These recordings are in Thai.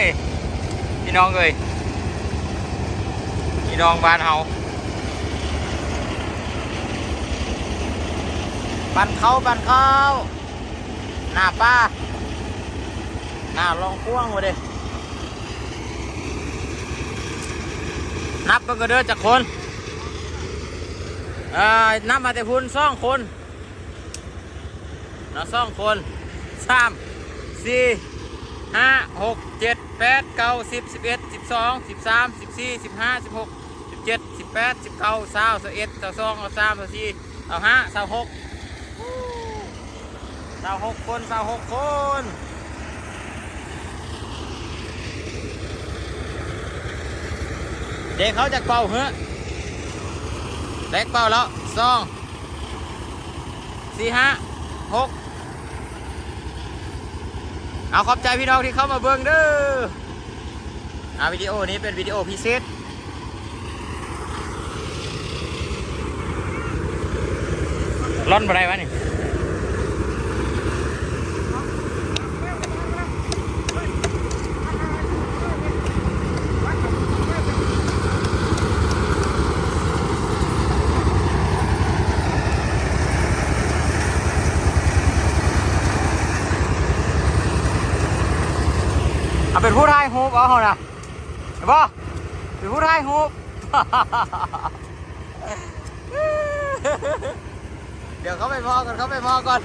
ยพี่น้องเอ้ยพี่น้องบ้านเฮาบ้านเขาบ้านเขาหน้าป้าหน้าลองพ่วงมาด้นับเบิ่งก็เด้อจากคนเอ่อนับมาแต่พุ่นสองคนเนาะสองคนสามสี่ ห้าหกเจ็ดแปดเก้าสิบสิบเอ็ดสิบสองสิบสามสิบสี่สิบห้าสิบหกสิบเจ็ดสิบแปดสิบเก้าสาวสิบเอ็ดสาวสองสาวสามสาวสี่สาวห้าสาวหกสาวหกคนสาวหกคนเด็กเขาจะเป่าเหรอเล็กเป่าแล้วสองสี่ห้าหก เอาขอบใจพี่น้องที่เข้ามาเบิ้งเด้ออาวิดีโอนี้เป็นวิดีโอพิเศษร่อนอะไรวะนี่ เอาเป็นผู้ทายฮูบเอาเหรอนะเห็นปะเป็นผู้ทายฮูบเดี๋ยวเขาไปพอก่อนเขาไปพอก่อน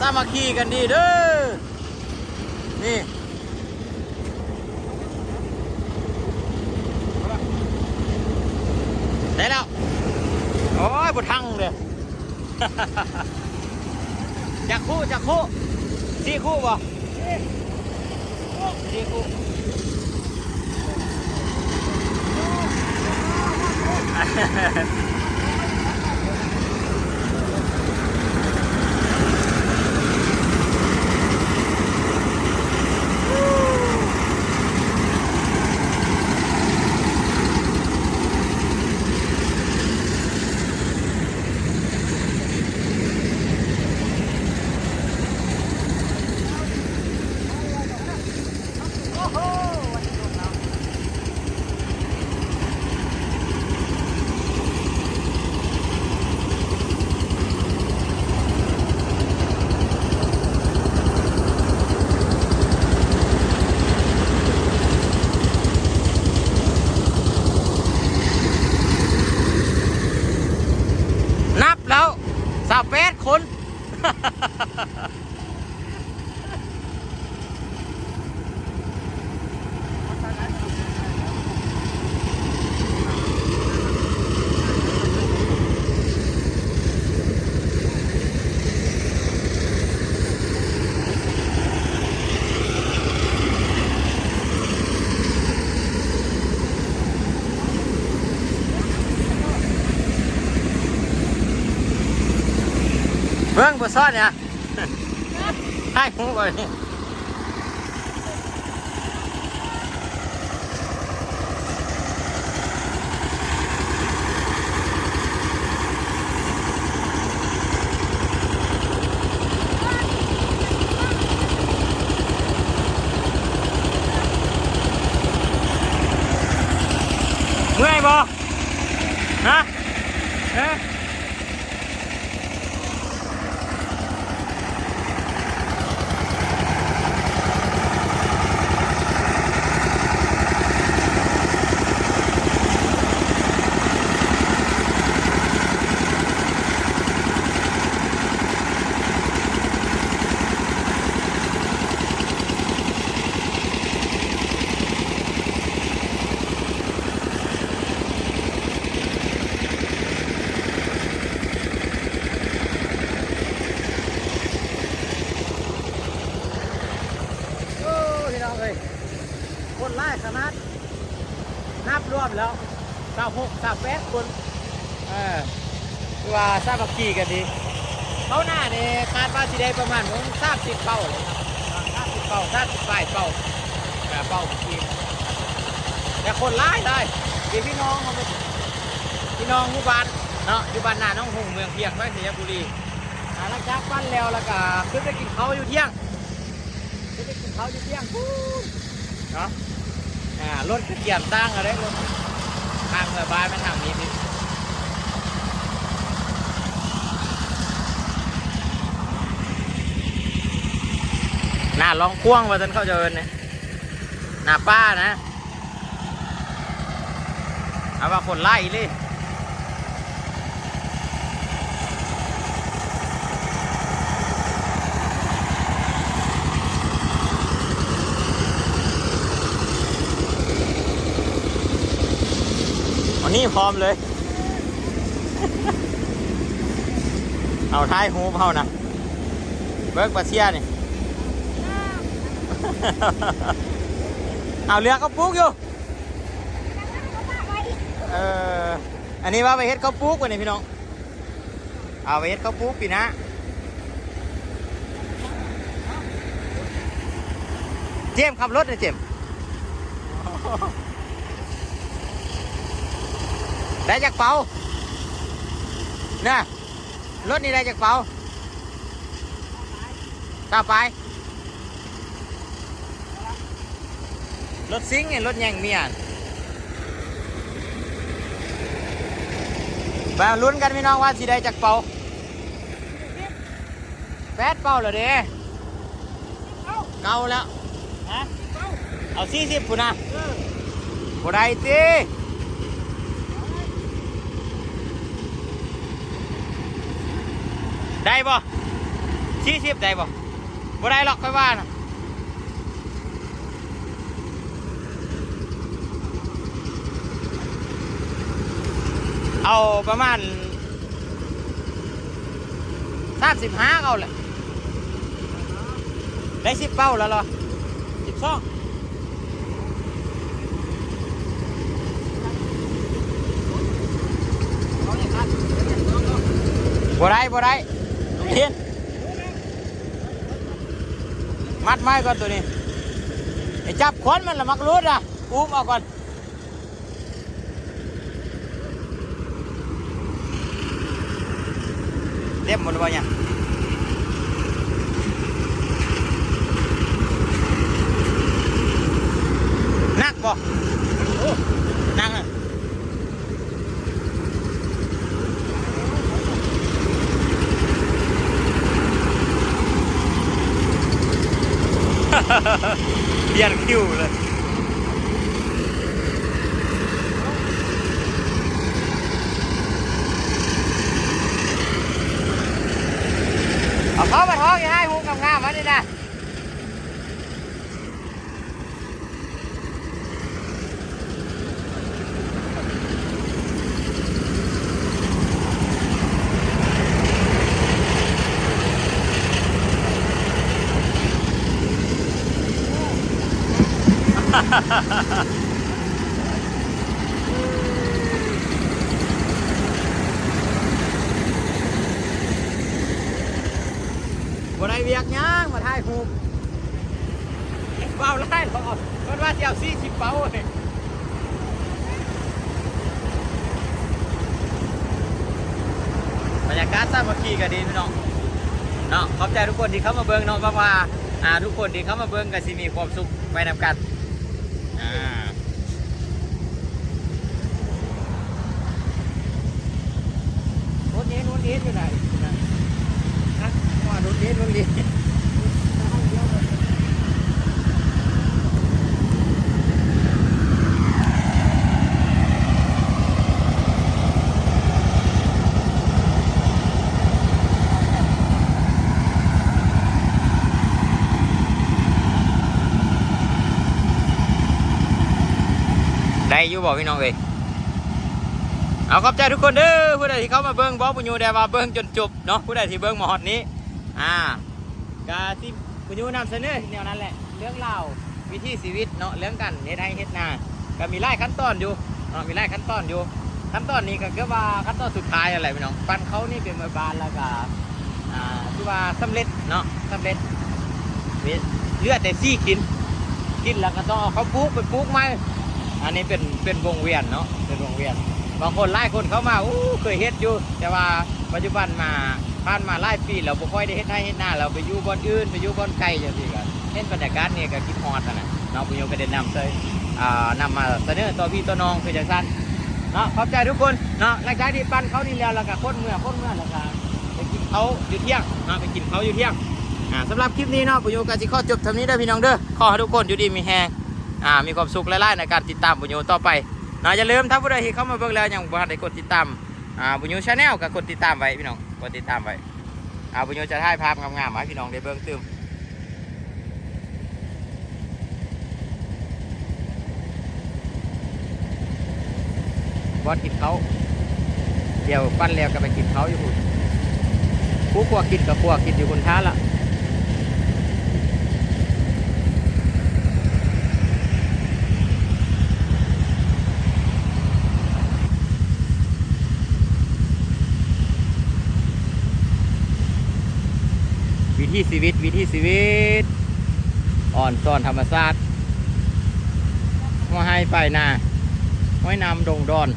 สามัคคีกันดีเด้อ นี่ได้แล้ว โอ้ยบทังเลยจักคู่จักคู่สี่คู่บ่ สี่คู่นับแล้วสาวแปดคน เบิ่งบ่ซ่อนเนี่ย ให้หูก่อนนี่เมื่อยบ่ฮะฮะ โอ้พี่น้องเอ้ย คนไล่ขนาด นับรวมแล้วสาวหกสาวแปดคนเออว่าทราบบักขี่กันดีเขาหน้าเนี่ยคาดว่าสิได้ประมาณของสามสิบเป้าเลยครับสามสิบเป้าสามสิบปลายเป้าแต่เป้าบักขี่แต่คนไล่ได้ดีพี่น้องเขาพี่น้องหมู่บ้านเนาะอยู่บ้านนาน้องหงเมืองเพียงไว้ศรียบุรีหลังจากปั้นแล้วแล้วก็ขึ้นไปกินเขาอยู่เที่ยงจะไปกินเขาจะเที่ยงพูดเนาะ อ่ารถเกียมตั้งอะไรรถทางระบายมาทางนี้พี่หน้าลองพ่วงว่าท่านเข้าเจริญเนี่ยหน้าป้านะเอาว่าคนไล่เลย นี้พร้อมเลย เอาท้ายหูเผานะเบิกปลาเชียนี่ เอาเรือเขาปลูกอยู่ เออ อันนี้ว่าไปเฮ็ดเขาปลูกวันนี้พี่น้อง เอาไปเฮ็ดเขาปลูกปีนะเจมขับรถนะเจมส์ ได้จากเป่าเนี่ยรถนี่ได้จากเป่ากลับไป รถซิงค์ไงรถแย่งเมียนไปลุ้นกันพี่น้องว่าสิได้จากเป่าแปดเป่าเหรอเด้เก่าแล้วฮะเอาสี่สิบพุ่นนะบ่ได้ตี ได้บ่สี่สิบได้บ่บ่ได้หรอกค่อยว่านะเอาประมาณสามสิบห้าเอาแหละได้สิบเป้าแล้วเหรอสิบสองบ่ได้บ่ได้ เทียนมัดไม้ก่อนตัวนี้ไอ้จับขนมันละมักรูดอะอุ้มเอาก่อนเต็บหมดแล้วเนี่ยนักบ่โอ้นักอะ เบียนคิวเลยเอาเขามาท้องอย่าให้หูงามๆมาดินะ บ่ได้เวียกย่างมาถ่ายหูปเป้าไล่หรอกมันว่าเจ้าซี่สิบเป้าเลยบรรยากาศสามัคคีก็ดีพี่น้องเนาะขอบใจทุกคนที่เข้ามาเบิ่งเนาะว่าว่าอ่าทุกคนที่เข้ามาเบิ่งก็สิมีความสุขไปนำกัน อ่ารถนี้รถนี้อยู่ไหนนะฮะว่ารถนี้รถนี้ได้ อยู่บอกพี่น้องเอ้ยเอาขอบใจทุกคนเด้อผู้ใดที่เข้ามาเบิ้งบอกปุญญูได้ว่าเบิ้งจนจบเนาะผู้ใดที่เบิ้งมาฮอดนี้ อ่ากาที่ปุญญูนำเสนอแนวนั้นแหละ เรื่องเล่าววิถีชีวิตเนาะเรื่องกันเฮ็ดให้เฮ็ดนาก็มีไล่ขั้นตอนอยู่เนาะมีไล่ขั้นตอนอยู่ ขั้นตอนนี้ก็คือว่าขั้นตอนสุดท้ายอะไรพี่น้องปันเขานี่เป็นมือบานแล้วก็อ่าคือว่าสำเร็จเนาะสำเร็จเลือดแต่ซี่กินกินแล้วก็ต้องเอาเขาปลูกไปปลูกไหม อันนี้เป็นเป็นวงเวียนเนาะเป็นวงเวียนบางคนไล่คนเข้ามาอู้เคยเฮ็ดอยู่ แต่ว่าปัจจุบันมาผ่านมาไล่ปีเราบ่ค่อยได้เฮ็ดให้เฮ็ดหน้าเราไปอยู่บอนอื่นไปอยู่บอนไกลจังซี่กันเห็นบรรยากาศนี่ก็คิดฮอดนั่นน่ะเนาะปุญโยก็ได้นำเสยอ่านำมาเสนอตัวพี่ตัวน้องคือจังซั่นเนาะขอบใจทุกคนเนาะหลังจากที่ปั้นเขานี่แล้วแล้วก็คนเมื่อคนเมื่อแล้วก็ไปกินเขาอยู่เที่ยงเนาะไปกินเขาอยู่เที่ยงอ่าสำหรับคลิปนี้เนาะปุญโยก็สิขอจบเท่านี้เด้อพี่น้องเด้อขอให้ทุกคนอยู่ดีมีแฮง อ่ามีความสุขหลายๆในการติดตามปุญโยต่อไปนะอย่าลืมถ้าผู้ใดที่เข้ามาเบิ่งแล้วยังบ่ทันได้กดติดตามอ่าปุญโยชาแนลก็กดติดตามไว้พี่น้องกดติดตามไว้อ่าปุญโยจะถ่ายภาพงามๆมาให้พี่น้องได้เบิ่งตืมบอสกินเขาเดี๋ยวปั้นแล้วก็ไปกินเขาอยู่คุณผู้ขวกินกับขวกินอยู่คุณท้าละ วิธีชีวิต วิธีชีวิต อ่อนซ่อนธรรมชาติมาให้ไปนาห้อยนำดงดอน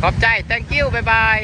ขอบใจ thank you บ๊ายบาย